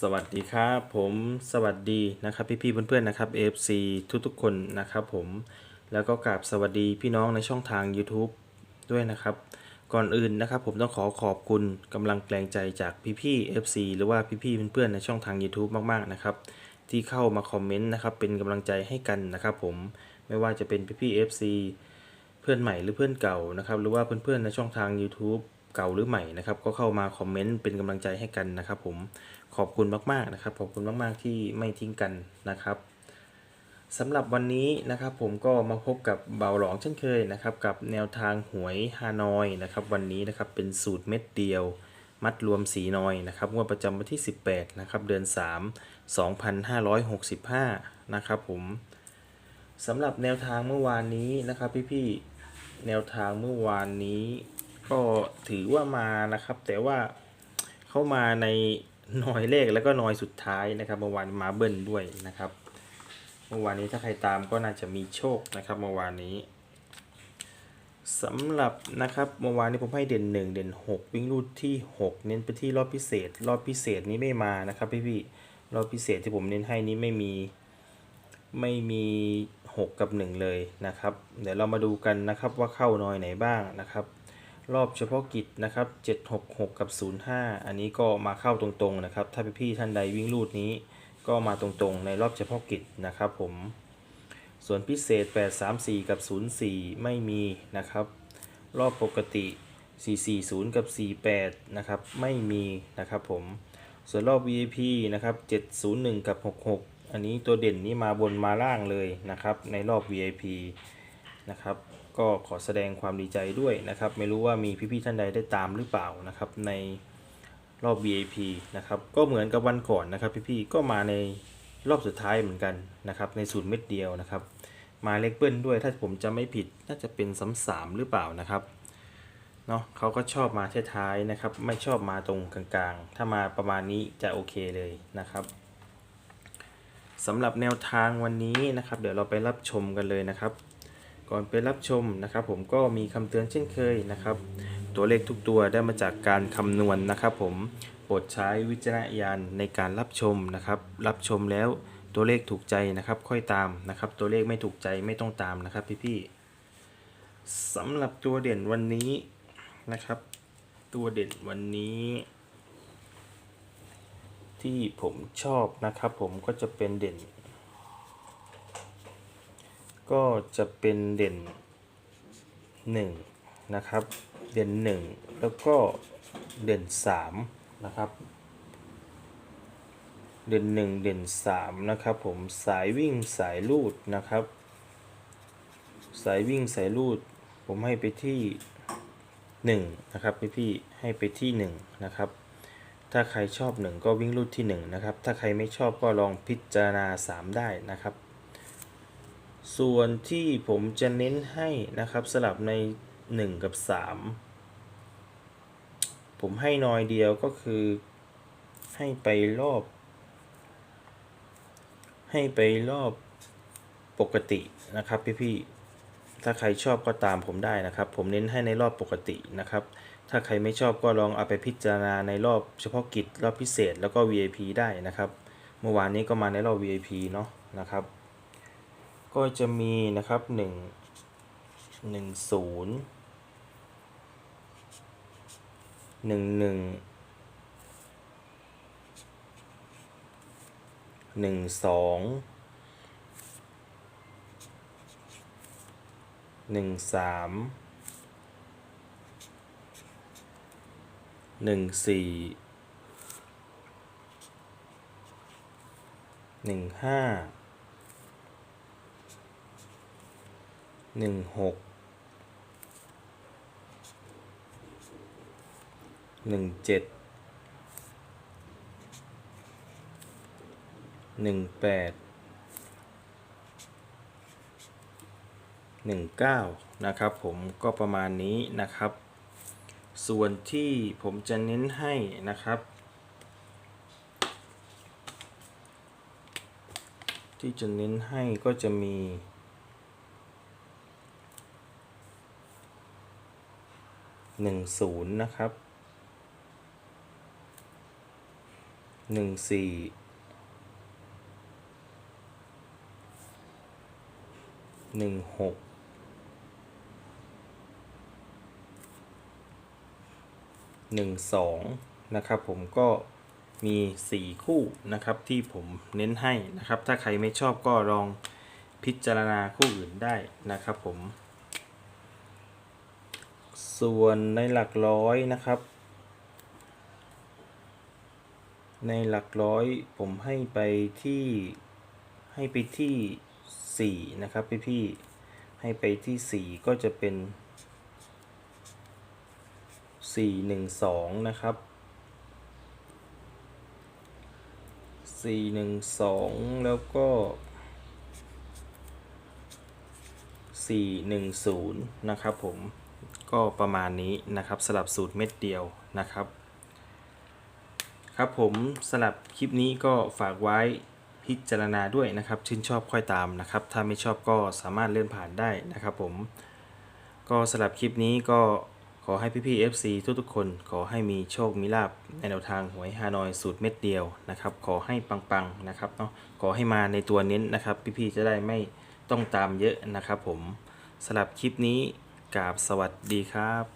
สวัสดีครับผมสวัสดีนะครับพี่ๆเพื่อนๆนะครับ AFC ทุกๆคนนะครับผมแล้วก็กราบสวัสดีพี่น้องในช่องทาง YouTube ด้วยนะครับ ก่อนอื่นนะครับผมต้องขอขอบคุณกำลังแรงใจจากพี่ๆ FC หรือว่าพี่ๆเพื่อนๆในช่องทาง YouTube มากๆนะครับที่เข้ามาคอมเมนต์นะครับเป็นกำลังใจให้กันนะครับผมไม่ว่าจะเป็นพี่ๆ FC เพื่อนใหม่หรือเพื่อนเก่านะครับหรือว่าเพื่อนๆในช่องทาง YouTube เก่าหรือใหม่นะครับ ก็เข้ามาคอมเมนต์เป็นกำลังใจให้กันนะครับ ผมขอบคุณมากๆนะครับ ขอบคุณมากๆที่ไม่ทิ้งกันนะครับสำหรับวันนี้นะครับ ผมก็มาพบกับเบาหลองเช่นเคยนะครับ กับแนวทางหวยฮานอยนะครับ วันนี้นะครับเป็นสูตรเม็ดเดียว มัดรวมสีน้อยนะครับงวดประจำวันที่ 18นะครับเดือน 3 2565นะครับผมสำหรับแนวทางเมื่อวานนี้นะครับพี่ๆแนวทางเมื่อวานนี้ ก็ถือว่ามานะครับ แต่ว่าเข้ามาในหน่อยเลขแล้วก็หน่อยสุดท้ายนะครับเมื่อวานมาเบิ้ลด้วยนะครับ เมื่อวานนี้ถ้าใครตามก็น่าจะมีโชคนะครับเมื่อวานนี้สำหรับนะครับเมื่อวานนี้ผมให้เด่น 1 เด่น 6 วิ่งรูดที่ 6 เน้นไปที่รอบพิเศษ รอบพิเศษนี้ไม่มานะครับพี่ๆรอบพิเศษที่ผมเน้นให้นี้ไม่มีไม่มี 6 กับ 1 เลยนะครับ เดี๋ยวเรามาดูกันนะครับว่าเข้าน้อยไหนบ้างนะครับ รอบเฉพาะกิจนะครับ766 กับ 05 อันนี้ก็มาเข้าตรงๆนะครับ ถ้าพี่ๆท่านใดวิ่งรูดนี้ ก็มาตรงๆในรอบเฉพาะกิจนะครับผม ส่วนพิเศษ 834 กับ 04 ไม่มีนะครับ รอบปกติ 440 กับ 48 นะครับ ไม่มีนะครับผม ส่วนรอบ VIP นะครับ 701 กับ 66 อันนี้ตัวเด่นนี้มาบนมาล่างเลยนะครับ ในรอบ VIP นะครับ ก็ขอแสดงความดีใจด้วยนะครับ ไม่รู้ว่ามีพี่ๆท่านใดได้ตามหรือเปล่านะครับ ในรอบ VIP นะครับ ก็เหมือนกับวันก่อนนะครับ พี่ๆก็มาในรอบสุดท้ายเหมือนกันนะครับ ในสูตรเม็ดเดียวนะครับ มาเล็กเบิ้ลด้วยถ้าผมจะไม่ผิดน่าจะเป็นซ้ำสามหรือเปล่านะครับเนาะเขาก็ชอบมาท้ายๆนะครับ ไม่ชอบมาตรงกลางๆ ถ้ามาประมาณนี้จะโอเคเลยนะครับสำหรับแนวทางวันนี้นะครับ เดี๋ยวเราไปรับชมกันเลยนะครับ ก่อนไปรับชมนะครับ ผมก็มีคำเตือนเช่นเคยนะครับ ตัวเลขทุกตัวได้มาจากการคำนวณนะครับ ผมโปรดใช้วิจารณญาณในการรับชมนะครับ รับชมแล้วตัวเลขถูกใจนะครับ ค่อยตามนะครับ ตัวเลขไม่ถูกใจไม่ต้องตามนะครับ พี่ๆสำหรับตัวเด่นวันนี้นะครับ ตัวเด่นวันนี้ ที่ผมชอบนะครับ ผมก็จะเป็นเด่น ก็จะเป็นเด่นหนึ่งนะครับ เด่นหนึ่งแล้วก็เด่นสามนะครับ เด่นหนึ่งเด่นสามนะครับผมสายวิ่งสายลูดนะครับ สายวิ่งสายลูด ผมให้ไปที่หนึ่งนะครับพี่พี่ให้ไปที่หนึ่งนะครับถ้าใครชอบ 1 ก็วิ่งรูดที่ 1 นะครับ ถ้าใครไม่ชอบก็ลองพิจารณา 3 ได้นะครับ ส่วนที่ผมจะเน้นให้นะครับสลับใน 1 กับ 3 ผมให้น้อยเดียวก็คือให้ไปรอบ ให้ไปรอบปกตินะครับพี่ๆถ้าใครชอบก็ตามผมได้นะครับ ผมเน้นให้ในรอบปกตินะครับ ถ้าใครไม่ชอบก็ลองเอาไปพิจารณาในรอบเฉพาะกิจรอบพิเศษแล้วก็ VIP ได้นะครับ เมื่อวานนี้ก็มาในรอบ VIP เนาะนะครับ ก็จะมีนะครับ1 1 0 1 1 1 2 1 3หนึ่งสี่หนึ่งห้า หนึ่งหกหนึ่งเจ็ดหนึ่งแปดหนึ่งเก้านะครับผมก็ประมาณนี้นะครับ ส่วนที่ผมจะเน้นให้นะครับ ที่จะเน้นให้ก็จะมี หนึ่งศูนย์นะครับหนึ่งสี่หนึ่งหกหนึ่งสองนะครับผมก็มีสี่คู่นะครับที่ผมเน้นให้นะครับ ถ้าใครไม่ชอบก็ลองพิจารณาคู่อื่นได้นะครับผม ส่วนในหลักร้อยนะครับ ในหลักร้อยผมให้ไปที่ให้ไปที่สี่นะครับพี่พี่ให้ไปที่สี่ก็จะเป็นสี่หนึ่งสองนะครับสี่หนึ่งสองแล้วก็สี่หนึ่งศูนย์นะครับผม ก็ประมาณนี้นะครับสลับสูตรเม็ดเดียวนะครับ ครับผมสำหรับคลิปนี้ก็ฝากไว้พิจารณาด้วยนะครับ ชื่นชอบค่อยตามนะครับ ถ้าไม่ชอบก็สามารถเลื่อนผ่านได้นะครับผม ก็สำหรับคลิปนี้ก็ขอให้พี่ๆ FC ทุกๆ คนขอให้มีโชคมีลาบในแนวทางหวยฮานอยสูตรเม็ดเดียวนะครับ ขอให้ปังๆนะครับเนาะขอให้มาในตัวเน้นนะครับ พี่ๆจะได้ไม่ต้องตามเยอะนะครับผมสำหรับคลิปนี้ กราบสวัสดีครับ